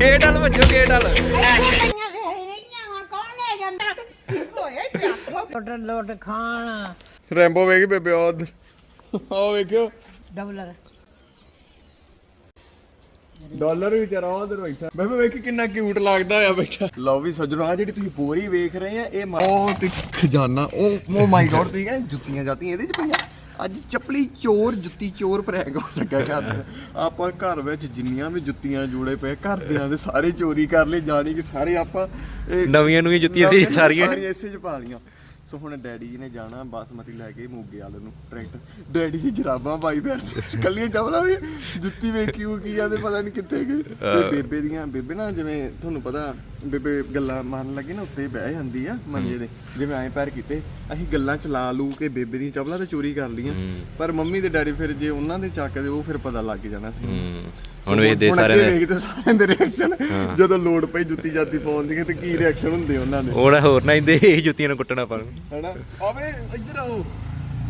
Gate ਵਾਲ ਵੱਜੋ gate ਵਾਲ ਲੋਟ ਲੋਟ ਖਾਣ Rambo ਵੇਖੀ ਬੇਬੇ ਉਹ ਵੇਖਿਓ। ਡਬਲਰ। ਡਾਲਰ ਵਿਚਾਰਾ ਉਧਰ ਬੈਠਾ। ਬੇਬੇ ਵੇਖੀ ਕਿੰਨਾ ਕਿਊਟ ਲੱਗਦਾ ਆ ਬੈਠਾ। ਲਓ ਵੀ ਸੱਜਣੋ ਆ ਜਿਹੜੀ ਤੁਸੀਂ ਬੋਰੀ ਵੇਖ ਰਹੇ ਆ ਇਹ ਮਾ- ਉਹ ਤੇ ਖਜ਼ਾਨਾ ਉਹ ਮਾਈ ਗॉड ਤੁਸੀਂ ਕਹਿੰਦੇ ਜੁੱਤੀਆਂ ਜਾਤੀਆਂ ਇਹਦੇ ਚ ਪਈਆਂ? ਅੱਜ ਚੱਪਲੀ ਚੋਰ ਜੁੱਤੀ ਚੋਰ ਪ੍ਰੈਂਕ ਹੋਣ ਲੱਗਾ ਘਰ। ਆਪਾਂ ਘਰ ਵਿੱਚ ਜਿੰਨੀਆਂ ਵੀ ਜੁੱਤੀਆਂ ਜੋੜੇ ਪਏ ਘਰਦਿਆਂ ਦੇ ਸਾਰੇ ਚੋਰੀ ਕਰ ਲਏ ਜਾਣੀ ਕਿ ਸਾਰੇ ਆਪਾਂ ਇਹ ਨਵੀਆਂ ਨੂੰ ਜੁੱਤੀਆਂ ਸੀ ਨਵੀਆਂ ਸਾਰੀਆਂ। ਸਾਰੀਆਂ ਇਸੇ ਚ ਪਾ ਲੀਆਂ ਸੋ ਹੁਣ ਡੈਡੀ ਜੀ ਨੇ ਜਾਣਾ ਬਾਸਮਤੀ ਲੈ ਕੇ ਮੋਗੇ ਵਾਲੇ ਨੂੰ ਟਰੈਕਟਰ। ਡੈਡੀ ਜੀ ਜਰਾਬਾਂ ਪਾਈ ਫਿਰ ਕੱਲੀਆਂ ਚਵਲਾ ਵੀ ਜੁੱਤੀ ਵੇਖੀ ਉਹ ਕੀ ਆ ਤੇ ਪਤਾ ਨਹੀਂ ਕਿੱਥੇ ਗਈ। ਤੇ ਬੇਬੇ ਦੀਆਂ ਬੇਬੇ ਨਾ ਜਿਵੇਂ ਤੁਹਾਨੂੰ ਪਤਾ ਬੇਬੇ ਗੱਲਾਂ ਮਾਰਨ ਲੱਗੇ ਨਾ ਉੱਤੇ ਬਹਿ ਜਾਂਦੀ ਆ ਮੰਜੇ ਦੇ ਜਿਵੇਂ ਐਂ ਪੈਰ ਕੀਤੇ ਅਸੀਂ ਗੱਲਾਂ ਚਲਾ ਲੂ ਕੇ ਬੇਬੇ ਦੀਆਂ ਚਵਲਾ ਤੇ ਚੋਰੀ ਕਰ ਲੀਆਂ ਪਰ ਮੰਮੀ ਤੇ ਡੈਡੀ ਫਿਰ ਜੇ ਉਹਨਾਂ ਦੇ ਚੱਕਦੇ ਉਹ ਫਿਰ ਪਤਾ ਲੱਗ ਜਾਣਾ ਸੀ। ਹੂੰ। ਹੁਣ ਵੇਖਦੇ ਸਾਰਿਆਂ ਦੇ ਸਾਰਿਆਂ ਦੇ ਰਿਐਕਸ਼ਨ ਜਦੋਂ ਲੋਡ ਪਈ ਜੁੱਤੀ ਜਾਤੀ ਪਾਉਣ ਦੀ ਤੇ ਕੀ ਰਿਐਕਸ਼ਨ ਹੁੰਦੇ ਉਹਨਾਂ ਦੇ? ਹੁਣ ਹੋਰ ਨਾ ਇੰਦੇ ਇਹ ਜੁੱਤੀਆਂ ਨੂੰ ਕੁੱਟਣਾ ਨੂੰ। ਹੈਨਾ? ਆਵੇ ਇੱਧਰ ਆਓ।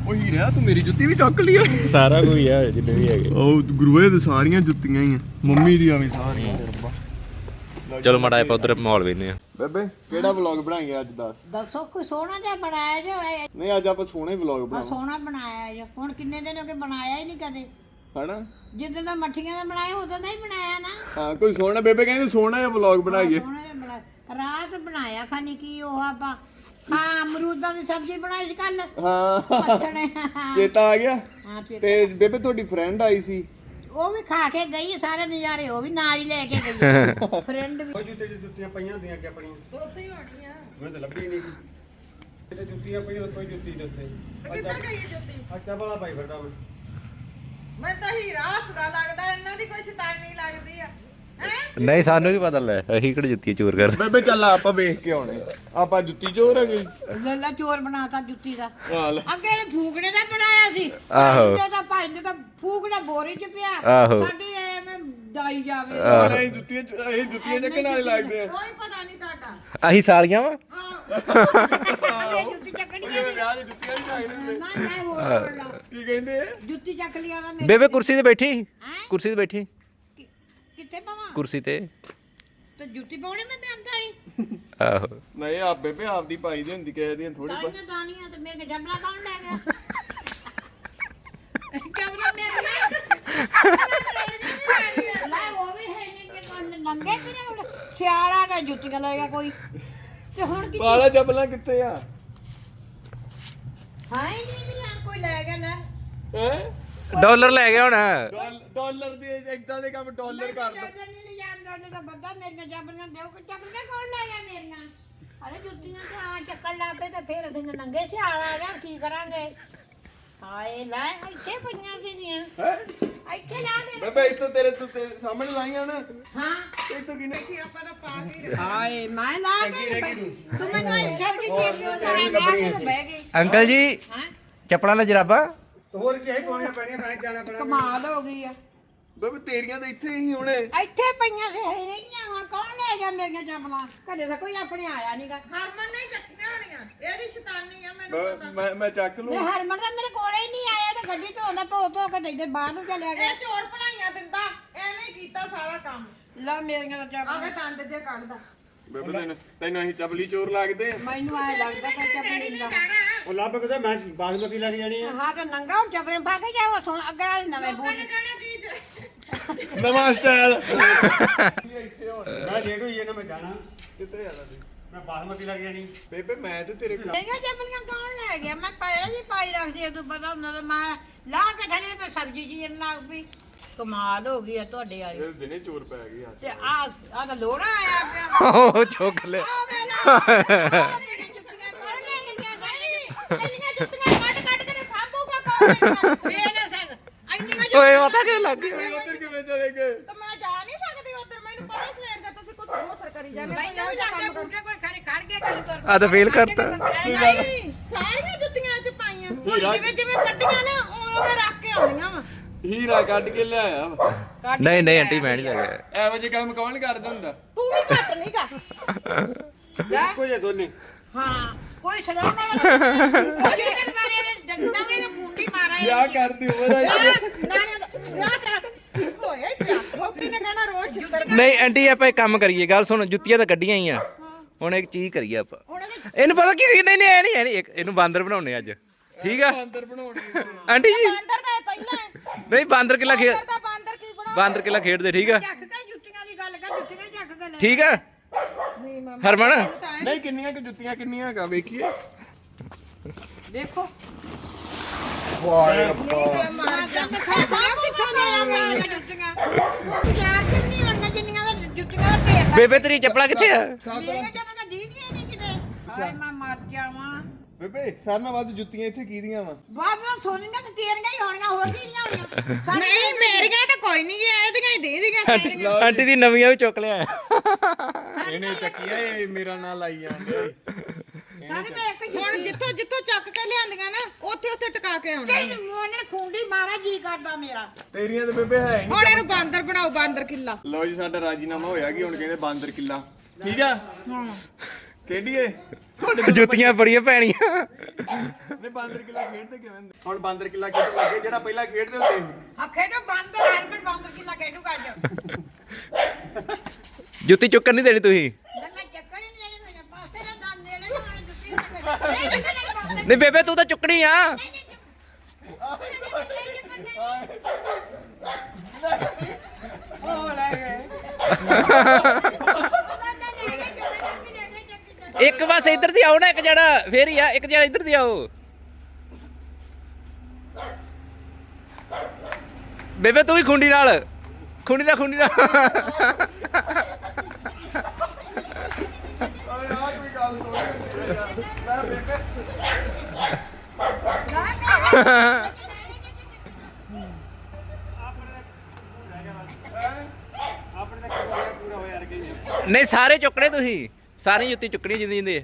ਉਹ ਹੀਰਾ ਤੂੰ ਮੇਰੀ ਜੁੱਤੀ ਵੀ ਚੱਕ ਲਈ ਆ। ਸਾਰਾ ਕੋਈ ਆ ਜਿੰਨੇ ਵੀ ਹੈਗੇ। ਉਹ ਗੁਰੂਏ ਦੇ ਸਾਰੀਆਂ ਜੁੱਤੀਆਂ ਹੀ ਆ। ਮੰਮੀ ਦੀਆਂ ਵੀ ਸਾਰੀਆਂ। ਚਲੋ ਮਾੜਾ ਆਪਾਂ ਉਧਰ ਮਾਹੌਲ ਵੇਖਨੇ ਆ ਬੇਬੇ ਕਿਹੜਾ ਵਲੌਗ ਬਣਾਏਗੇ ਅੱਜ ਦੱਸ? ਦੱਸੋ ਕੋਈ ਸੋਹਣਾ ਜਿਹਾ ਬਣਾਇਆ ਜੋ ਇਹ? ਨਹੀਂ ਅੱਜ ਆਪਾਂ ਸੋਹਣੇ ਵਲੌਗ ਆਹ ਬਣਾਵਾਂ ਸੋਹਣਾ ਬਣਾਇਆ ਜੋ। ਹੁਣ ਕਿੰਨੇ ਦਿਨ ਹੋ ਗਏ ਬਣਾਇਆ ਹੀ ਨਹੀਂ ਕਦੇ? ਹਨਾ? ਜਿੱਦਾਂ ਦਾ ਮੱਠੀਆਂ ਦਾ ਬਣਾਇਆ ਉਦੋਂ ਦਾ ਹੀ ਬਣਾਇਆ ਨਾ। ਹਾਂ ਕੋਈ ਸੋਹਣਾ ਬੇਬੇ ਕਹਿੰਦੇ ਸੋਹਣਾ ਜਿਹਾ ਵਲੌਗ ਬਣਾਈਏ। ਸੋਹਣਾ ਜਿਹਾ ਬਣਾਇਆ। ਰਾਤ ਬਣਾਇਆ ਖਾਨੀ ਕੀ ਉਹ ਆਪਾਂ? ਹਾਂ ਅਮਰੂਦਾਂ ਦੀ ਸਬਜ਼ੀ ਬਣਾਈ ਸੀ ਕੱਲ ਹਾਂ। ਚੇਤਾ ਆ ਗਿਆ? ਹਾਂ ਤੇ ਤੇ ਬੇਬੇ ਤੁਹਾਡੀ ਫਰੈਂਡ ਆਈ ਸੀ। ਉਹ ਵੀ ਖਾ ਕੇ ਗਈ ਸਾਰੇ ਨਜ਼ਾਰੇ ਉਹ ਵੀ ਨਾਲ ਹੀ ਲੈ ਕੇ ਗਈ। ਫਰੈਂਡ ਵੀ। ਜੁੱਤੇ ਜੁੱਤੀਆਂ ਪਈਆਂ ਹੁੰਦੀਆਂ ਕਿ ਆਪਣੀਆਂ। ਦੋਸੇ ਹੀ ਹੋਣੀਆਂ ਮੈਂ ਤਾਂ ਲੱਭੀ ਨਹੀਂ। ਤੇ ਜੁੱਤੀਆਂ ਪਈਆਂ ਕੋਈ ਜੁੱਤੀ ਨਹੀਂ ਉੱਥੇ ਕਿੱਧਰ ਗਈ ਹੈ ਜੁੱਤੀ? ਅੱਛਾ ਭਲਾ ਭਾਈ ਫਿਰਦਾ ਮੈਂ। ਮੈਂ ਤਾਂ ਹੀਰਾ ਹੱਸਦਾ ਲੱਗਦਾ ਇਹਨਾਂ ਦੀ ਕੋਈ ਸ਼ੈਤਾਨੀ ਲੱਗਦੀ ਆ। ਨਹੀਂ ਸਾਨੂੰ ਕੀ ਪਤਾ ਲੈ ਅਸੀਂ ਕਿਹੜੀ ਜੁੱਤੀ ਚੋਰ ਕਰਦੇ। ਬੇਬੇ ਚੱਲ ਆਪਾਂ ਵੇਖ ਕੇ ਆਉਣੇ ਆਪਾਂ ਜੁੱਤੀ ਚੋਰ ਹੈਗੇ। ਲੱਲਾ ਚੋਰ ਬਣਾਤਾ ਜੁੱਤੀ ਦਾ। ਹਾਲ ਅੱਗੇ ਇਹ ਫੂਕਣੇ ਦਾ ਬਣਾਇਆ ਸੀ। ਆਹੋ। ਤੇ ਤਾਂ ਭਾਈ ਨੇ ਤਾਂ ਫੂਕਣਾ ਬੋਰੀ ਚ ਪਿਆ। ਆਹੋ। ਸਾਡੀ ਐਵੇਂ ਦਾਈ ਜਾਵੇ। ਅਸੀਂ ਜੁੱਤੀਆਂ ਇਹ ਜੁੱਤੀਆਂ ਚੱਕਣ ਵਾਲੇ ਲੱਗਦੇ ਆ। ਕੋਈ ਪਤਾ ਨਹੀਂ ਤੁਹਾਡਾ। ਅਸੀਂ ਸਾਲੀਆਂ ਵਾ। ਅੱਗੇ ਜੁੱਤੀ ਚੱਕਣੀ ਬੇਬੇ ਹੈ ਵਿਆਹ 'ਚ ਜੁੱਤੀਆਂ ਨਹੀਂ ਲੱਗਦੇ ਨਾ ਮੈਂ ਹੋਰ ਬੋਲਣਾ। ਕੀ ਕਹਿੰਦੇ ਆ? ਜੁੱਤੀ ਚੱਕ ਲਿਆ ਨਾ ਮੇਰੇ ਬੇਬੇ ਕੁਰਸੀ ਤੇ ਬੈਠੀ? ਕੁਰਸੀ ਤੇ ਬੈਠੀ। ਕਿੱਥੇ ਪਾਵਾਂ? ਕੁਰਸੀ ਤੇ। ਤੇ ਜੁੱਤੀ ਪਾਉਣੇ ਮੈਂ ਬੰਦਾ ਹੀ ਆਹੋ। ਨਹੀਂ ਆ ਬੇਬੇ ਆਪਦੀ ਪਾਈ ਦੀ ਹੁੰਦੀ ਕਿਸੇ ਦੀ ਥੋੜੀ ਤਾਲੀਆਂ ਤਾਲੀਆਂ ਤੇ ਮੇਰੇ ਜਬਲਾ ਕੌਣ ਲੈ ਗਿਆ? ਜਬਲਾ ਮੇਰੇ ਲੈ ਉਹ ਵੀ ਹੈ ਨਹੀਂ ਕਿ ਕੋਈ ਨੰਗੇ ਫਿਰੇ ਹੁਣ। ਸਿਆਲ ਗਿਆ ਜੁੱਤੀਆਂ ਲੈ ਗਿਆ ਕੋਈ। ਤੇ ਹੁਣ ਕੀ ਪਾਲਾ ਚੱਪਲਾਂ ਕਿੱਥੇ ਆ? ਹਾਂ ਨਹੀਂ ਵੀ ਕੋਈ ਲੈ ਗਿਆ ਲੈ। ਹੈ? ਡਾਲਰ ਲੈ ਗਿਆ ਹੁਣ। ਡਾਲਰ ਦੀ ਇਦਾਂ ਦੇ ਕੰਮ ਡਾਲਰ ਕਰ ਦੋ। ਚਾਦਰ ਨਹੀਂ ਲਿਜਾਣ ਡੋਲੇ ਦਾ ਬੰਦਾ ਮੇਰੀਆਂ ਜਬਰੀਆਂ ਦਿਓ ਕਿ ਜਬਰੀਆਂ ਕੌਣ ਲੈ ਗਿਆ ਮੇਰੀਆਂ ਅਰੇ ਜੁੱਤੀਆਂ ਤੇ ਆ ਚੱਕਣ ਲੱਗ ਪਏ ਤੇ ਫਿਰ ਅਸੀਂ ਨੰਗੇ ਸਿਆਲ ਆ ਗਿਆ ਕੀ ਕਰਾਂਗੇ? ਹਾਏ ਲੈ ਇੱਥੇ ਪਈਆਂ ਸੀਗੀਆਂ। ਹੈ? ਇੱਥੇ ਲਾ ਦੇ। ਬੇਬੇ ਇੱਥੇ ਤੇਰੇ ਤੂੰ ਤੇਰੇ ਸਾਹਮਣੇ ਲਾਈਆਂ ਨਾ। ਹਾਂ। ਇੱਥੇ ਕਿਨੇ? ਕੀ ਆਪਾਂ ਤਾਂ ਪਾ ਕੇ ਹੀ ਹਾਏ ਮੈਂ ਲਾ ਕੇ ਤੂੰ ਮੈਨੂੰ ਇੱਥੇ ਵੀ ਚੇਪ ਲਾ ਕੇ ਤੇ ਬਹਿ ਗਈ। ਅੰਕਲ ਜੀ ਹਾਂ। ਚੱਪਲਾਂ ਦਾ ਜਰਾਬਾ? ਤੇ ਹੋਰ ਕਿਸੇ ਪਾਉਣੀਆਂ ਪੈਣੀਆਂ ਮੈਂ ਜਾਣਾ ਪੈਣਾ। ਕਮਾਲ ਹੋ ਗਈ ਆ। ਬੇਬੇ ਤੇਰੀਆਂ ਤਾਂ ਇੱਥੇ ਹੀ ਹੁਣੇ। ਇੱਥੇ ਪਈਆਂ ਹੈ ਨਹੀਂ ਹੁਣ ਕੌਣ ਲੈ ਗਿਆ ਮੇਰੀਆਂ ਚੱਪਲਾਂ ਕਦੇ ਤਾਂ ਕੋਈ ਆਪਣੇ ਆਇਆ ਨਹੀਂਗਾ ਹਰਮਨ ਨੇ ਚੱਕੀਆਂ ਹੋਣੀਆਂ। ਇਹਦੀ ਸ਼ੈਤਾਨੀ ਆ ਮੈਨੂੰ ਪਤਾ। ਮੈਂ- ਮੈਂ ਚੱਕ ਲੂ। ਹਰਮਨ ਦਾ ਮੇਰੇ ਕੋਲੇ ਹੀ ਨਹੀਂ ਆਇਆ ਤੇ ਗੱਡੀ ਧੋਂਦਾ ਧੋ ਧੋ ਕੇ ਤੇ ਇੱਧਰ ਬਾਹਰ ਨੂੰ ਚਲਿਆ ਗਿਆ। ਇਹ ਚੋਰ ਬਣਾਈਆਂ ਦਿੰਦਾ। ਇਹਨੇ ਕੀਤਾ ਸਾਰਾ ਕੰਮ। ਲਾ ਮੇਰੀਆਂ ਤਾਂ ਚੱਪਲਾਂ ਆਵੇ ਦੰਦ ਜੇ ਕੱਢਦਾ। ਬੇਬੇ ਤੈਨੂੰ ਤੈਨੂੰ ਅਸੀਂ ਚਪਲੀ ਚੋਰ ਲੱਗਦੇ ਆ ਮੈਨੂੰ ਆਇਆ ਲੱਗਦਾ ਕਿ ਚੱਪਲੀ ਜਾਣਾ। ਉਹ ਲੱਭ ਕੇ ਤੇ ਮੈਂ ਬਾਸਮਤੀ ਲੈ ਕੇ ਜਾਣੀ ਆ। ਹਾਂ ਤੇ ਨੰਗਾ ਹੁਣ ਚੱਪਲੇ ਪਾ ਕੇ ਜਾਓ ਸੁਣ ਅੱਗੇ ਵਾਲੇ ਨਵੇਂ ਬੂਟ। ਜ- ਨਵਾਂ ਸਟਾਈਲ ਮੈਂ ਲੇਟ ਹੋਈ ਜਾਂਦਾ ਮੈਂ ਜਾਣਾ। ਕਿੱਥੇ ਜਾਣਾ ਤੂੰ ਮੈਂ ਬਾਸਮਤੀ ਲੈ ਕੇ ਜਾਣੀ। ਬੇਬੇ ਮੈਂ ਤੇ ਤੇਰੇ ਕੋਲ ਮੇਰੀਆਂ ਚੱਪਲੀਆਂ ਕੌਣ ਲੈ ਗਿਆ? ਮੈਂ ਪਹਿਲਾਂ ਵੀ ਪਾਈ ਰੱਖਦੀ ਆ ਤੂੰ ਪਤਾ ਹੁੰਦਾ ਤਾਂ ਮੈਂ ਲਾ ਕੇ ਥੱਲੇ ਮੈਂ ਸਬਜ਼ੀ ਜੀਣ ਲੱਗ ਪਈ ਕਮਾਲ ਹੋ ਗਈ ਆ ਤੁਹਾਡੇ ਵਾਲੀ। ਇਹ ਦਿਨੇ ਚੋਰ ਪੈ ਗਏ ਆ ਤੇ ਆ ਆ ਤਾਂ ਲੋੜਾ ਆਇਆ ਪਿਆ। ਉਹ ਚੁੱਕ ਲੈ ਆ ਵੇਲਾ ਕੇ ਗਈ ਕੇ ਓਏ ਪਤਾ ਕੀ ਲੱਗ ਗਿਆ? ਉਧਰ ਕਿਵੇਂ ਚਲੇ ਗਏ? ਤੇ ਮੈਂ ਜਾ ਨਹੀਂ ਸਕਦੀ ਉਧਰ। ਮੈਨੂੰ ਪਤਾ ਸਵੇਰ ਦੇ ਤੁਸੀਂ ਕੁਛ ਮੋਸਰ ਕਰੀ ਜਾਂਦੇ ਮੈਨੂੰ ਵੀ ਲੱਗਦਾ ਬੂਟੇ ਕੋਲ ਖੜੇ ਖੜ ਕੇ ਕਰੀ ਤੁਰ ਆ ਤਾਂ ਫੇਲ ਕਰਤਾ। ਨਹੀਂ ਸਾਰੀਆਂ ਜੁੱਤੀਆਂ ਅੱਜ ਪਾਈਆਂ। ਹੁਣ ਜਿਵੇਂ ਜਿਵੇਂ ਕੱਢੀਆਂ ਨਾ ਉਵੇਂ ਰੱਖ ਕੇ ਆਉਣੀਆਂ ਵਾ। ਹੀਰਾ ਕੱਢ ਕੇ ਲਿਆਇਆ। ਵਾ ਨਹੀਂ ਨਹੀਂ ਆਂਟੀ ਮੈਂ ਨਹੀਂ ਲੱਗਿਆ ਇਹੋ ਜਿਹੇ ਕੰਮ ਕੌਣ ਕਰਦਾ ਹੁੰਦਾ? ਤੂੰ ਵੀ ਘੱਟ ਨਹੀਂਗਾ ਇੱਕੋ ਜਿਹੇ ਦੋਨੇ। ਹਾਂ ਕੋਈ ਸਲਾਹ ਨਾ ਕੋਈ ਕਰ ਮਾਰੇ ਡੰਡਾ ਉਹਨੇ ਕੁੰਡੀ ਮਾਰਾ ਵਿਆਹ ਕਰਦੀ ਉਮਰ ਆਈ ਨਾ ਨਾ ਵਿਆਹ ਤੇਰਾ ਹੋਇਆ ਹੀ ਪਿਆ ਹੋ ਨਹੀਂ ਆਂਟੀ ਆਪਾਂ ਇੱਕ ਕੰਮ ਕਰੀਏ ਗੱਲ ਸੁਣ ਜੁੱਤੀਆਂ ਤਾਂ ਕੱਢੀਆਂ ਹੀ ਆ। ਹੁਣ ਇੱਕ ਚੀਜ਼ ਕਰੀਏ ਆਪਾਂ। ਇਹਨੂੰ ਪਤਾ ਕੀ ਨਹੀਂ ਨਹੀਂ ਇਹ ਨਹੀਂ ਇਹ ਨਹੀਂ ਇੱਕ ਇਹਨੂੰ ਬਾਂਦਰ ਬਣਾਉਣੇ ਅੱਜ। ਠੀਕ ਆ? ਅੰਦਰ ਬਣਾਉਣੀ ਆਂਟੀ ਜੀ। ਬਾਂਦਰ ਦਾ ਹੈ। ਨਹੀਂ ਬਾਂਦਰ ਕਿੱਲਾ ਖੇਡ ਬਾਂਦਰ ਦਾ ਬਾਂਦਰ ਕੀ ਬਣਾ ਬਾਂਦਰ ਕਿੱਲਾ ਖੇਡਦੇ ਠੀਕ ਆ? ਚੱਕ ਕੇ ਜੁੱਤੀਆਂ ਦੀ ਗੱਲ ਕਰ ਜੁੱਤੀਆਂ ਚੱਕ ਕੇ ਲੈ ਠੀਕ ਆ? ਨਹੀਂ ਮਾਮਾ ਹਰਮਨ? ਨਹੀਂ ਕਿੰਨੀਆਂ ਕਿ ਜੁੱਤੀਆਂ ਕਿੰਨੀਆਂ ਹੈਗਾ ਵੇਖੀਏ। ਦੇਖੋ ਵਾਹ ਰੱਬਾ ਜੁੱਤੀਆਂ ਕਿੱਥੋਂ ਲੈ ਆਉਂਦੇ ਜੁੱਤੀਆਂ। ਚਾਰ ਕਿ ਨਹੀਂ ਹੋਣਗੀਆਂ ਜਿੰਨੀਆਂ ਦਾ ਜੁੱਤੀਆਂ ਦਾ ਢੇਰ ਬੇਬੇ ਤੇਰੀ ਚੱਪਲਾਂ ਕਿੱਥੇ ਆ? ਮੇਰੇ ਤੇ ਮੈਂ ਦੀਦੀਆਂ ਨਹੀਂ। ਹਾਏ ਮੈਂ ਮਰ ਜਾਵਾਂ ਬੇਬੇ ਸਾਰਿਆਂ ਨਾਲੋਂ ਵੱਧ ਜੁੱਤੀਆਂ ਇੱਥੇ ਕੀਦੀਆਂ ਵਾ। ਬਾਅਦ ਵਿੱਚ ਸੋਨੀਆਂ ਤੇ ਤੇਰੀਆਂ ਹੀ ਹੋਣੀਆਂ ਹੋਰ ਕੀ ਨਹੀਂ ਹੋਣੀਆਂ? ਨਹੀਂ ਮੇਰੀਆਂ ਤਾਂ ਕੋਈ ਨਹੀਂ ਗਿਆ ਇਹਦੀਆਂ ਹੀ ਦੇ ਦੀਆਂ ਸਾਰੀਆਂ। ਆਂਟੀ ਦੀ ਨਵੀਆਂ ਵੀ ਚੁੱਕ ਲਿਆ। ਇਹਨੇ ਚੱਕੀਆ ਇਹ ਮੇਰਾ ਨਾਂ ਲਾਈ ਜਾਂਦੇ ਤਾਂ ਇੱਕ ਹੁਣ ਜਿੱਥੋਂ ਜਿੱਥੋਂ ਚੱਕ ਕੇ ਲਿਆਂਦੀਆਂ ਨਾ ਉੱਥੇ ਉੱਥੇ ਟਿਕਾ ਕੇ ਆਉਣਾ। ਜੁੱਤੀ ਮੋਨੇ ਖੁੰਡੀ ਮਾਰਾ ਜੀ ਕਰਦਾ ਮੇਰਾ। ਤੇਰੀਆਂ ਤੇ ਬੇਬੇ ਹੈ ਹੀ ਨਹੀਂ ਹੁਣ ਇਹਨੂੰ ਬਾਂਦਰ ਬਣਾਓ ਬਾਂਦਰ ਕਿੱਲਾ। ਲਓ ਜੀ ਸਾਡਾ ਰਾਜੀਨਾਮਾ ਹੋਇਆ ਕਿ ਹੁਣ ਕਹਿੰਦੇ ਬਾਂਦਰ ਕਿੱਲਾ। ਠੀਕ ਆ? ਖੇਡੀਏ ਜੁੱਤੀਆਂ ਬੜੀਆਂ ਪੈਣੀਆਂ ਨੇ ਬਾਂਦਰ ਕਿੱਲਾ ਖੇਡਦੇ ਕਿਵੇਂ ਹੁੰਦੇ? ਹੁਣ ਬਾਂਦਰ ਕਿੱਲਾ ਖੇਡਣ ਲੱਗੇ ਜਿਹੜਾ ਪਹਿਲਾਂ ਖੇਡਦੇ ਹੁੰਦੇ ਸੀ ਆ ਖੇਡੋ ਬਾਂਦਰ ਹੈਲਮਟ ਬਾਂਦਰ ਕਿਲਾ ਖੇਡੂ ਅੱਜ ਜੁੱਤੀ ਚੁੱਕਣ ਨਹੀਂ ਦੇਣੀ ਤੁਸੀਂ ਲੈ ਮੈਂ ਚੱਕਣ ਹੀ ਨਹੀਂ ਦੇਣੀ ਮੇਰੇ ਪਾਸੇ ਨਾ ਦੰਦ ਦੇ ਲੈ ਨਾ ਹੁਣ ਜੁੱਤੀ ਨਹੀਂ ਚੱਕਣੀ ਨਹੀਂ ਬੇਬੇ ਤੂੰ ਤਾਂ ਚੁੱਕਣੀ ਆ ਇੱਕ ਬਸ ਇੱਧਰ ਦੀ ਆਓ ਨਾ, ਇੱਕ ਜਣਾ ਫੇਰ ਹੀ ਆ, ਇੱਕ ਜਣਾ ਇੱਧਰ ਦੀ ਆਓ। ਬੇਬੇ, ਤੂੰ ਵੀ ਖੁੰਡੀ ਨਾਲ। ਖੁੰਡੀ ਨਾਲ ਖੁੰਡੀ ਨਾਲ ਦਾ। ਨਹੀਂ, ਸਾਰੇ ਚੁੱਕਣੇ ਤੁਸੀਂ। ਸਾਰੀ ਜੁੱਤੀ ਚੁੱਕਣੀ ਜਿੰਦੀ ਜਿੰਦੀ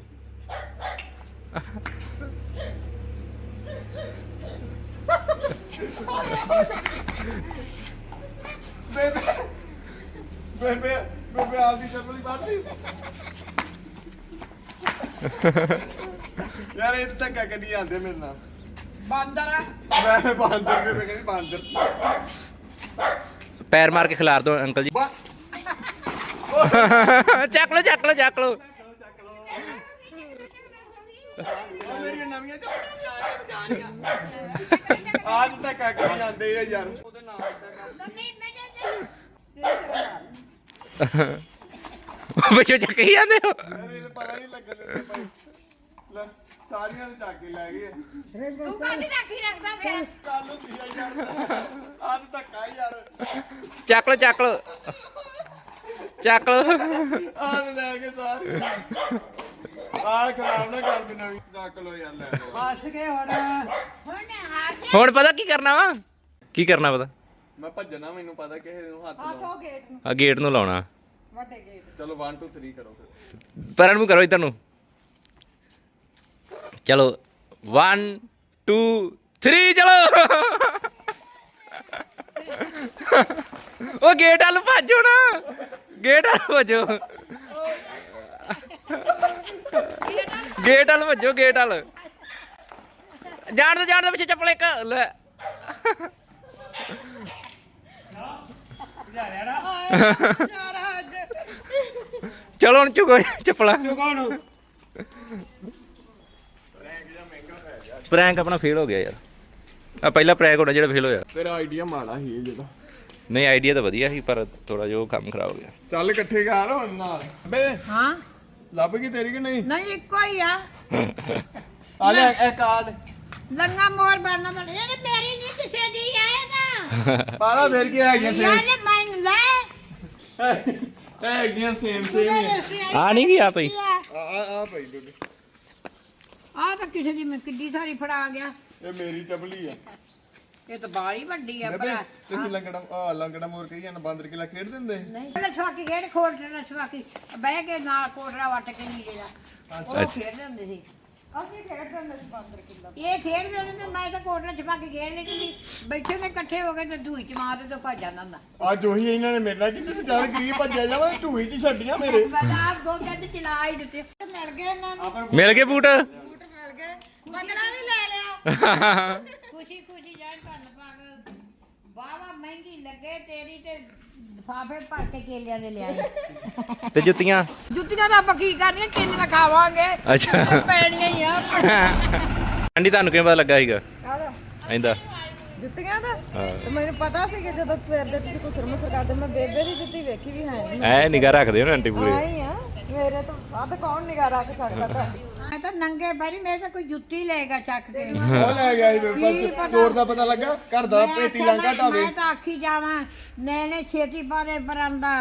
ਬੇਬੇ ਬੇਬੇ ਆਪਦੀ ਚੱਪਲੀ ਬਾਤੀ ਯਾਰ ਇਹ ਤਾਂ ਧੱਕਾ ਕਦੀ ਆਂਦੇ ਮੇਰੇ ਨਾਲ। ਬਾਂਦਰ ਆ। ਮੈਂ ਬਾਂਦਰ ਬੇਬੇ ਕਹਿੰਦੀ ਬਾਂਦਰ। ਪੈਰ ਮਾਰ ਕੇ ਖਿਲਾਰ ਦੋ ਅੰਕਲ ਜੀ। ਚੱਕ ਲੋ ਚੱਕ ਲੋ ਚੱਕ ਲੋ ਉਹ ਮੇਰੀਆਂ ਨਵੀਆਂ ਆ ਆ ਯਾਰ। ਉਹਦੇ ਨਾਲ ਬੱਚੋ ਚੱਕੀ ਜਾਂਦੇ ਹੋ? ਤਾਂ ਪਤਾ ਨਹੀਂ ਲੱਗਣ ਦਿੰਦੇ ਭਾਈ। ਲੈ ਸਾਰੀਆਂ ਤੇ ਚੱਕ ਕੇ ਲੈ ਗਏ ਤੂੰ ਕਾਹਦੀ ਰਾਖੀ ਰੱਖਦਾ ਫੇਰ ਕੱਲ ਹੁੰਦੀ ਆ ਯਾਰ। ਆਜ ਧੱਕਾ ਯਾਰ। ਚੱਕ ਲੋ ਚੱਕ ਲੋ ਚੱਕ ਲੋ ਆਜ ਲੈ ਕੇ ਸਾਰੇ ਆਹ ਖਰਾਬ ਨਾ ਕਰ ਦੇ ਨਵੀਂ ਚੱਕ ਲੋ ਯਾਰ ਲੈ ਲਓ। ਫਸ ਗਏ ਹੁਣ। ਹੁਣ ਜਾ ਹੁਣ ਪਤਾ ਕੀ ਕਰਨਾ ਵਾ? ਕੀ ਕਰਨਾ ਪਤਾ? ਮੈਂ ਭੱਜਣਾ ਮੈਨੂੰ ਪਤਾ ਕਿਸੇ ਨੂੰ ਹੱਥ ਹੱਥ ਲਾਓ ਹੋ ਗੇਟ ਨੂੰ। ਆ ਗੇਟ ਨੂੰ ਲਾਉਣਾ। ਵੱਡੇ ਗੇਟ ਚਲੋ 1 2 3 ਕਰੋ ਫਿਰ। ਪਰਨ ਨੂੰ ਕਰੋ ਇਧਰ ਨੂੰ। ਚਲੋ 1 2 3 ਚਲੋ। ਉਹ ਗੇਟ ਵੱਲ ਭੱਜੋ ਨਾ। ਗੇਟ ਵੱਲ ਭੱਜੋ ਗੇਟ ਵੱਲ ਭੱਜੋ ਗੇਟ ਵੱਲ। ਜਾਣ ਦੋ ਜਾਣ ਦੋ ਪਿੱਛੇ ਚੱਪਲ ਇੱਕ। ਲੈ। ਚਲੋ ਹੁਣ ਚੁਗੋ ਚੱਪਲਾਂ। ਕੌਣ ਪ੍ਰੈਂਕ ਆਪਣਾ ਫੇਲ ਹੋ ਗਿਆ ਯਾਰ। ਆ ਪਹਿਲਾ ਪ੍ਰੈਂਕ ਹੋਣਾ ਜਿਹੜਾ ਫੇਲ ਹੋਇਆ। ਤੇਰਾ ਆਈਡੀਆ ਮਾੜਾ ਸੀ ਇਹ ਜਿਹਦਾ ਨਹੀਂ ਆਈਡੀਆ ਤਾਂ ਵਧੀਆ ਸੀ ਪਰ ਥੋੜਾ ਜਿਹਾ ਉਹ ਕੰਮ ਖਰਾਬ ਹੋ ਗਿਆ। ਚੱਲ ਇਕੱਠੇ ਕਰ ਹੁਣ ਨਾਲ। ਬੇ ਹਾਂ। ਲੱਭ ਗਈ ਤੇਰੀ ਕਿ ਨਹੀਂ? ਨਹੀਂ ਇੱਕੋ ਹੀ ਆ। ਆ ਲੈ ਇੱਕ ਆ ਲੈ ਲੰਗਾ ਮੋਰ ਬਣਨਾ ਬਣ ਇਹ ਤੇ ਮੇਰੀ ਨਹੀਂ ਕਿਸੇ ਦੀ ਆਏਗਾ ਪਾਲਾ ਫੇਰ ਕੀ ਹੈਗੀਆਂ ਸੇਮ ਯਾਰ ਮੈਂ ਲੈ। ਹੈਗੀਆਂ ਸੇਮ ਸੇਮ ਹੀ ਆ। ਆ ਨਹੀਂ ਗਿਆ ਪਈ ਆ? ਆ ਪਈ ਬੇਬੇ ਆ ਤਾਂ ਕਿਸੇ ਦੀ ਮੈਂ ਕਿੱਡੀ ਸਾਰੀ ਫੜਾ ਗਿਆ। ਇਹ ਮੇਰੀ ਚਪਲੀ ਆ। ਇਹ ਤਾਂ ਬਾੜੀ ਵੱਡੀ ਆ ਬੇਬੇ ਭਲਾ। ਤੁਸੀਂ ਲੰਗੜਾ ਆ ਲੰਗੜਾ ਮੋਰ ਕਹੀ ਜਾਂਦਾ ਬਾਂਦਰ ਕਿਲਾ ਖੇਡ ਦਿੰਦੇ ਨਹੀਂ। ਲਛਵਾਕੀ ਖੇਡ ਖੋਟ ਲਛਵਾਕੀ ਬਹਿ ਕੇ ਨਾਲ ਕੋਟਰਾ ਵੱਟ ਕੇ ਨੀਲੇ ਦਾ। ਉਹ ਖੇਡਦੇ ਹੁੰਦੇ ਸੀ। ਅਸੀਂ ਖੇਡਦੇ ਹੁੰਦੇ ਸੀ ਬਾਂਦਰ ਕਿੱਲਾ ਇਹ ਖੇਡਦੇ ਹੁੰਦੇ ਤੇ ਮੈਂ ਤਾਂ ਕੋਟਰਾ ਛਪਾ ਕੇ ਖੇਡ ਲੈਂਦੀ ਸੀ। ਬੈਠੇ ਨੇ ਇਕੱਠੇ ਹੋ ਕੇ ਤੇ ਦੂਈ ਚ ਮਾਰਦੇ ਤੇ ਭੱਜ ਜਾਂਦਾ ਹੁੰਦਾ ਅੱਜ ਉਹੀ ਇਹਨਾਂ ਨੇ ਮੇਰੇ ਨਾਲ ਕਿਤੇ ਵਿਚਾਰ ਗਰੀਬ ਭੱਜਿਆ ਜਾਵਾ ਢੂਈ ਚ ਛੱਡੀਆਂ ਮੇਰੇ। ਮੈਂ ਆਪ ਦੋ ਤਿੰਨ ਚਲਾ ਹੀ ਦਿੱਤੇ। ਮਿਲ ਗਏ ਇਹਨਾਂ ਨੂੰ। ਮਿਲ ਗਏ ਬੂਟ? ਬੂਟ ਮਿਲ ਗਏ। ਬਦਲਾ ਵੀ ਲੈ ਲਿਆ। ਧੰਨ ਭਾਗ। ਬਾਵਾ ਮਹਿੰਗੀ ਲੱਗੇ ਤੇਰੀ ਤੇ ਲਿਫਾਫੇ ਭਰ ਕੇ ਕੇਲਿਆਂ ਦੇ ਲਿਆਏ। ਤੇ ਜੁੱਤੀਆਂ? ਜੁੱਤੀਆਂ ਤਾਂ ਆਪਾਂ ਕੀ ਕਰਨੀਆਂ? ਕੇਲੇ ਖਾਵਾਂਗੇ। ਅੱਛਾ। ਪੈਣੀਆਂ ਹੀ ਆ। ਆਂਟੀ ਤੁਹਾਨੂੰ ਕਿਵੇਂ ਪਤਾ ਲੱਗਾ ਸੀਗਾ? ਕਾਹਦਾ ਐਂਦਾ ਜੁੱਤੀਆਂ ਦਾ ਹਾਂ। ਤੇ ਮੈਨੂੰ ਪਤਾ ਸੀ ਕਿ ਜਦੋਂ ਸਵੇਰ ਦੇ ਤੁਸੀਂ ਕੁਸਰ ਮੁਸਰ ਕਰਦੇ ਮੈਂ ਬੇਬੇ ਦੀ ਜੁੱਤੀ ਵੇਖੀ ਵੀ ਹੈ ਨਹੀਂ ਐ ਨਿਗਾਹ ਰੱਖਦੇ ਹੋ ਨਾ ਆਂਟੀ ਪੂਰੇ। ਆਈ ਆ। ਮੇਰੇ ਤੋਂ ਵੱਧ ਕੌਣ ਨਿਗਾਹ ਰੱਖ ਸਕਦਾ ਤੁਹਾਡੀ? ਮੈਂ ਤਾਂ ਨੰਗੇ ਪੈਰੀ ਮੈਂ ਤਾਂ ਕੋਈ ਜੁੱਤੀ ਲਏਗਾ ਚੱਕ ਕੇ। ਉਹ ਲੈ ਗਿਆ ਸੀ ਕੀ ਮੇਰੇ ਪਤਾ? ਕੋਲ ਚੋਰ ਦਾ ਪਤਾ ਲੱਗਾ ਘਰ ਦਾ ਮੈਂ ਪੇਟੀ ਆਖਿਆ ਲੰਗਾ ਮੈਂ- ਢਾਵੇ ਮੈਂ ਤਾਂ ਆਖੀ ਜਾਵਾਂ ਨੈਣੇ ਛੇਤੀ ਪਾਦੇ ਪਰਾਂਦਾ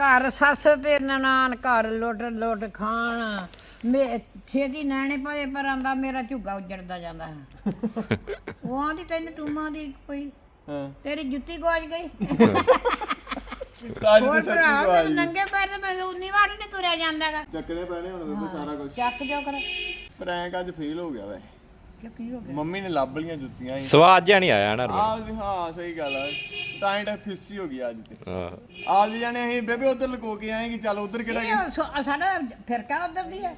ਘਰ ਸੱਸ ਤੇ ਨਨਾਣ ਘਰ ਲੁੱਟ ਲੁੱਟ ਖਾਣ। ਮੇ ਛੇਤੀ ਨੈਣੇ ਪਾਦੇ ਪਰਾਂਦਾ ਮੇਰਾ ਝੁੱਗਾ ਉੱਜੜਦਾ ਜਾਂਦਾ ਹੈ। ਉਹ ਆਂਦੀ ਤੈਨੂੰ ਟੂਮਾਂ ਦੀ ਕੋਈ ਹਾਂ। ਤੇਰੀ ਜੁੱਤੀ ਗਵਾਚ ਗਈ? ਕਾਜ ਹੋਰ ਤੇ ਭਰਾ ਸੱਚੀ ਮੈਨੂੰ ਨੰਗੇ ਪੈਰ ਤੇ ਮੈਨੂੰ ਉਨੀ ਵਾਰ ਨਹੀਂ ਤੁਰਿਆ ਜਾਂਦਾਗਾ। ਚੱਕਣੇ ਪੈਣੇ ਹੁਣ ਬੇਬੇ ਸਾਰਾ ਕੁਝ ਚੱਕ ਜੋ ਕਰ। ਪ੍ਰੈਂਕ ਅੱਜ ਫੇਲ ਹੋ ਗਿਆ ਵੈ। ਕਿ ਕੀ ਹੋ ਗਿਆ? ਮੰਮੀ ਨੇ ਲੱਭ ਲੀਆਂ ਜੁੱਤੀਆਂ ਸੀ ਸਵਾਦ ਜਿਹਾ ਨਹੀਂ ਆਇਆ ਨਾ ਆਹ ਹਾਂ ਸਹੀ ਗੱਲ ਆ। ਟਾਈਟ ਫਿੱਸੀ ਹੋ ਗਈ ਅੱਜ ਤੇ। ਹਾਂ। ਆਜ ਜਾਣੇ ਅਸੀਂ ਬੇਬੇ ਉਧਰ ਲੁਕੋ ਕੇ ਆਏ ਕਿ ਚੱਲ ਉਧਰ ਕਿਹੜਾ ਇਹ ਉਹ ਸੋ- ਸਾਡਾ ਫਿਰਕਾ ਉਧਰ ਦੀ ਹੈ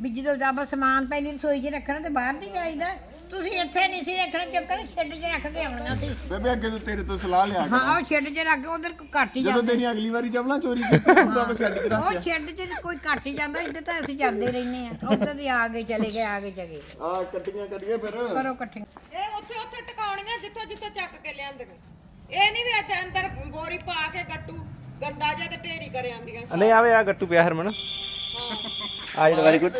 ਵੀ ਜਦੋਂ ਜਾਬਾ ਸਮਾਨ ਪਹਿਲੀ ਰਸੋਈ 'ਚ ਰੱਖਣਾ ਤੇ ਬਾਹਰ ਨਹੀਂ ਜਾਈਦਾ। ਤੁਸੀਂ ਇੱਥੇ ਨਹੀਂ ਸੀ ਰੱਖਣਾ ਚੱਕਰ ਛੱਡ 'ਚ ਰੱਖ ਕੇ ਆਉਣਾ ਸੀ। ਬੇਬੇ ਅੱਗੇ ਤੋਂ ਤੇਰੇ ਤੋਂ ਸਲਾਹ ਲਿਆ ਕਰ। ਹਾਂ ਉਹ ਛੱਡ 'ਚ ਰੱਖ ਕੇ ਉਧਰ ਘੱਟ ਹੀ ਜਦੋਂ ਜਾਂਦੇ। ਤੇਰੀ ਅਗਲੀ ਵਾਰੀ ਚਪਲਾਂ ਚੋਰੀ ਕੀਤੀ ਉਦੋਂ ਮੈਂ ਛੱਡ ਕੇ ਉਹ ਰੱਖਿਆ ਛੱਡ 'ਚ ਕੋਈ ਘੱਟ ਹੀ ਜਾਂਦਾ ਇੱਧਰ ਤਾਂ ਅਸੀਂ ਜਾਂਦੇ ਰਹਿੰਦੇ ਆ ਉਧਰ ਦੀ ਆ ਗਏ ਚਲੇ ਗਏ ਆ ਗਏ ਚਲੇ ਗਏ। ਆ ਕੱਟੀਆਂ ਕੱਟੀਆਂ ਫਿਰ। ਕਰੋ ਇਕੱਠੀਆਂ। ਇਹ ਉੱਥੇ ਉੱਥੇ ਟਿਕਾਉਣੀਆਂ ਜਿੱਥੋਂ ਜਿੱਥੋਂ ਚੱਕ ਕੇ ਲਿਆਂਦੀਆਂ ਇਹ ਨਹੀਂ ਵੀ ਇੱਥੇ ਅੰਦਰ ਬੋਰੀ ਪਾ ਕੇ ਗੱਟੂ ਗੰਦਾ ਜਿਹਾ ਤੇ ਢੇਰੀ ਕਰ ਆਂਦੀਆਂ ਨਹੀਂ ਆਵੇ ਆ ਗੱਟੂ ਪਿਆ ਹਰਮਨ। ਆ ਜਿਹੜਾ very good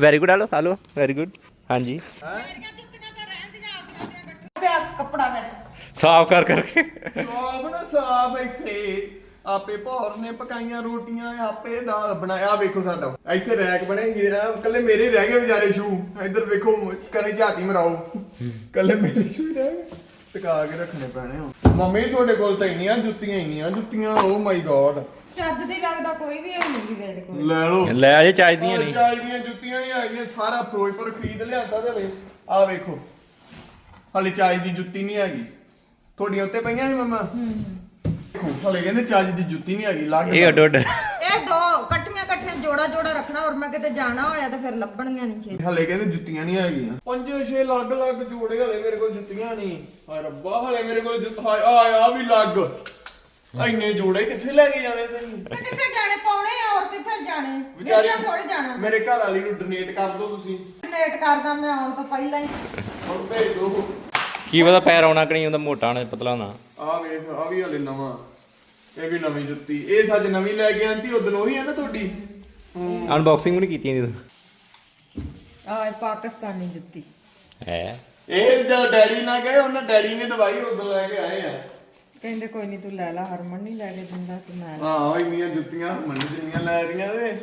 very good hello hello very good ਹਾਂਜੀ। ਮੇਰੀਆਂ ਜੁੱਤੀਆਂ ਤਾਂ ਰਹਿੰਦੀਆਂ ਆਪਦੀਆਂ ਗੱਟੂ ਪਿਆ ਕੱਪੜਾ ਵਿੱਚ। ਸਾਫ਼ ਕਰ ਕਰਕੇ। ਸਾਫ਼ ਨਾ ਸਾਫ਼ ਇੱਥੇ। ਆਪੇ ਭੌਰ ਨੇ ਪਕਾਈਆਂ ਰੋਟੀਆਂ ਆਪੇ ਦਾਲ ਬਣਾਇਆ ਵੇਖੋ ਸਾਡਾ। ਇੱਥੇ ਰੈਕ ਬਣੇ ਕੱਲੇ ਮੇਰੇ ਰਹਿ ਗਏ ਵਿਚਾਰੇ ਸ਼ੂ। ਇੱਧਰ ਵੇਖੋ ਕਨੇ ਝਾਤੀ ਮਰਾਓ। ਕੱਲੇ ਮੇਰੇ ਸ਼ੂ ਰਹਿ ਗਏ। ਟਿਕਾ ਕੇ ਰੱਖਣੇ ਪੈਣੇ ਹੁਣ। ਮੰਮੀ ਤੁਹਾਡੇ ਕੋਲ ਤਾਂ ਇੰਨੀਆਂ ਜੁੱਤੀਆਂ ਇੰਨੀਆਂ ਜੁੱਤੀਆਂ। ਓ ਮਾਈ ਗॉड ਚੱਜ ਦੀ ਲੱਗਦਾ ਕੋਈ ਵੀ ਹੈ ਨਹੀਂ ਮੇਰੇ ਕੋਲ ਲੈ ਲਓ। ਲੈ ਅਜੇ ਚਾਹੀਦੀਆਂ ਨਹੀਂ। ਚਾਈ ਦੀਆਂ ਜੁੱਤੀਆਂ ਹੀ ਆਈਆਂ ਸਾਰਾ ਫਿਰੋਜ਼ਪੁਰ ਖਰੀਦ ਲਿਆਂਦਾ ਤੇ ਲੈ ਆ ਵੇਖੋ। ਹਲੇ ਚਾਈ ਦੀ ਜੁੱਤੀ ਨਹੀਂ ਹੈਗੀ। ਤੁਹਾਡੀਆਂ ਉੱਤੇ ਪਈਆਂ ਸੀ ਮਮਾ? ਦੇਖੋ ਹਲੇ ਕਹਿੰਦੇ ਚਾਈ ਦੀ ਜੁੱਤੀ ਨਹੀਂ ਹੈਗੀ ਲੱਗ ਇਹ ਅੱਡ ਅੱਡ ਇਹ ਦੋ ਇਕੱਠੀਆਂ ਇਕੱਠੀਆਂ ਜੋੜਾ ਜੋੜਾ ਰੱਖਣਾ ਔਰ ਮੈਂ ਕਿਤੇ ਜਾਣਾ ਹੋਇਆ ਤਾਂ ਫਿਰ ਲੱਭਣਗੀਆਂ ਨਹੀਂ ਛੇ ਹਲੇ ਕਹਿੰਦੇ ਜੁੱਤੀਆਂ ਨਹੀਂ ਹੈਗੀਆਂ। ਪੰਜੇ ਛੇ ਲੱਗ ਲੱਗ ਜੋੜੇ ਹਲੇ ਮੇਰੇ ਕੋਲ ਜੁੱਤੀਆਂ ਨਹੀਂ। ਹਾਏ ਰੱਬਾ ਹਲੇ ਮੇਰੇ ਕੋਲ ਜੁੱਤ ਹਾਏ ਆ ਆ ਵੀ ਲੱਗ। ਇੰਨੇ ਜੋੜੇ ਕਿੱਥੇ ਲੈ ਕੇ ਜਾਣੇ ਤੁਸੀਂ ਤੇ ਕਿੱਥੇ ਜਾਣੇ? ਪਾਉਣੇ ਆ ਔਰ ਕਿੱਥੇ ਜਾਣੇ? ਵਿਚਾਰੀ ਵਿਚਾਰੀ ਥੋੜੀ ਜਾਣਾ। ਮੇਰੇ ਘਰ ਵਾਲੀ ਨੂੰ ਡੋਨੇਟ ਕਰ ਦਿਓ ਤੁਸੀਂ। ਲੇਟ ਕਰਦਾ ਮੈਂ ਆਉਣ ਤੋਂ ਪਹਿਲਾਂ ਹੀ। ਹੁਣ ਭੇਜ ਦਿਓ ਕੀ ਪਤਾ ਪੈਰ ਆਉਣਾ ਕਿ ਨਹੀਂ ਉਹਦਾ ਮੋਟਾ ਹੋਣਾ ਪਤਲਾ ਹੋਣਾ ਆ ਵੇਖ ਆ ਵੀ ਹਲੇ ਨਵਾਂ। ਇਹ ਵੀ ਨਵੀਂ ਜੁੱਤੀ। ਇਹ ਸੱਜ ਨਵੀਂ ਲੈ ਕੇ ਆਂਟੀ ਉਦੋਂ ਉਹੀ ਆ ਨਾ ਤੁਹਾਡੀ? ਅਨਬਾਕਸਿੰਗ ਵੀ ਨਹੀਂ ਕੀਤੀ ਇਹਦੀ ਆ ਪਾਕਿਸਤਾਨੀ ਜੁੱਤੀ। ਹੈ। ਇਹ ਜਦ ਡੈਡੀ ਨਾਲ ਗਏ ਉਹਨਾਂ ਡੈਡੀ ਨੇ ਦਵਾਈ ਉਦੋਂ ਲੈ ਕੇ ਆਏ ਆ। ਕਹਿੰਦੇ ਕੋਈ ਨਹੀਂ ਤੂੰ ਲੈ ਲੈ ਹਰਮਨ ਨਹੀਂ ਲੈ ਕੇ ਦਿੰਦਾ ਤੇ ਮੈਂ ਹਾਂ ਉਹ ਇੰਨੀਆਂ ਜੁੱਤੀਆਂ ਮੰਨ ਜਿੰਨੀਆਂ ਲੈ ਰਹੀਆਂ ਤੇ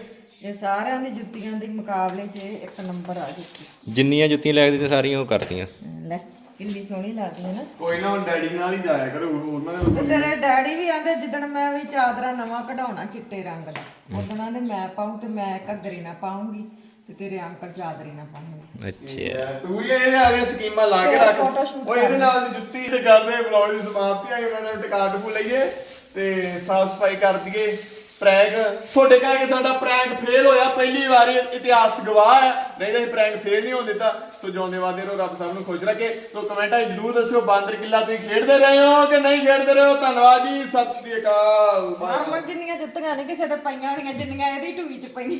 ਇਹ ਸਾਰਿਆਂ ਦੀ ਜੁੱਤੀਆਂ ਦੇ ਮੁਕਾਬਲੇ 'ਚ ਇਹ ਇੱਕ ਨੰਬਰ ਆ ਜੁੱਤੀ ਜਿੰਨੀਆਂ ਜੁੱਤੀਆਂ ਲੈ ਕੇ ਦਿੱਤੇ ਸਾਰੀਆਂ ਉਹ ਕਰਤੀਆਂ। ਲੈ ਕਿੰਨੀ ਸੋਹਣੀ ਲੱਗਦੀ ਹੈ ਨਾ। ਕੋਈ ਨਾ ਹੁਣ ਡੈਡੀ ਨਾਲ ਹੀ ਜਾਇਆ ਕਰੋ ਉਹਨਾਂ ਨੇ ਤੇ ਤੇਰੇ ਡੈਡੀ ਵੀ ਆਂਦੇ ਜਿੱਦਣ ਮੈਂ ਵੀ ਚਾਦਰਾ ਨਵਾਂ ਕਢਾਉਣਾ ਚਿੱਟੇ ਰੰਗ ਦਾ ਉਦੋਂ ਆਂਦੇ ਮੈਂ ਪਾਉਂ ਤੇ ਮੈਂ ਘੱਗਰੇ ਨਾ ਪਾਉਂਗੀ ਤੇ ਤੇਰੇ ਅੰਕਲ ਚਾਦਰੀ ਨਾ ਪਾਉਂਗੇ ਅੱਛਾ। ਪੂਰੀਆਂ ਇਹ ਆ ਗਈਆਂ ਸਕੀਮਾਂ ਲਾ ਕੇ ਰੱਖ। ਉਹ ਇਹਦੇ ਨਾਲ ਦੀ ਜੁੱਤੀ ਤੇ ਕਰਦੇ ਬਲੌਗ ਦੀ ਸਮਾਪਤੀ ਆਈ ਉਹਨਾਂ ਨੇ ਟਿਕਾ ਟਕੂ ਲਈਏ ਤੇ ਸਾਫ਼ ਸਫ਼ਾਈ ਕਰ ਦਈਏ। ਪ੍ਰੈਂਕ ਤੁਹਾਡੇ ਕਰਕੇ ਸਾਡਾ ਪ੍ਰੈਂਕ ਫੇਲ ਹੋਇਆ ਪਹਿਲੀ ਵਾਰੀ ਇਤਿਹਾਸ ਗਵਾਹ ਹੈ। ਨਹੀਂ ਤਾਂ ਇਹ ਪ੍ਰੈਂਕ ਫੇਲ ਨਹੀਂ ਹੋਣ ਦਿੱਤਾ। ਤੋ ਜਿਉਂਦੇ ਵਾਦੇ ਰਹੋ ਰੱਬ ਸਭ ਨੂੰ ਖੁਸ਼ ਰੱਖੇ। ਤੋ ਕਮੈਂਟਾਂ 'ਚ ਜਰੂਰ ਦੱਸਿਓ ਬਾਂਦਰ ਕਿੱਲਾ ਤੁਸੀਂ ਖੇਡਦੇ ਰਹੇ ਹੋ ਕਿ ਨਹੀਂ ਖੇਡਦੇ ਰਹੇ ਹੋ? ਧੰਨਵਾਦ ਜੀ ਸਤਿ ਸ਼੍ਰੀ ਅਕਾਲ ਬਾਏ ਹਰਮਨ ਜਿੰਨੀਆਂ ਜੁੱਤੀਆਂ ਨੇ ਕਿਸੇ ਦੇ ਪਈਆਂ ਹੋਣੀਆਂ ਜਿੰਨੀਆਂ ਇਹਦੀ ਢੂਈ 'ਚ ਪਈਆਂ।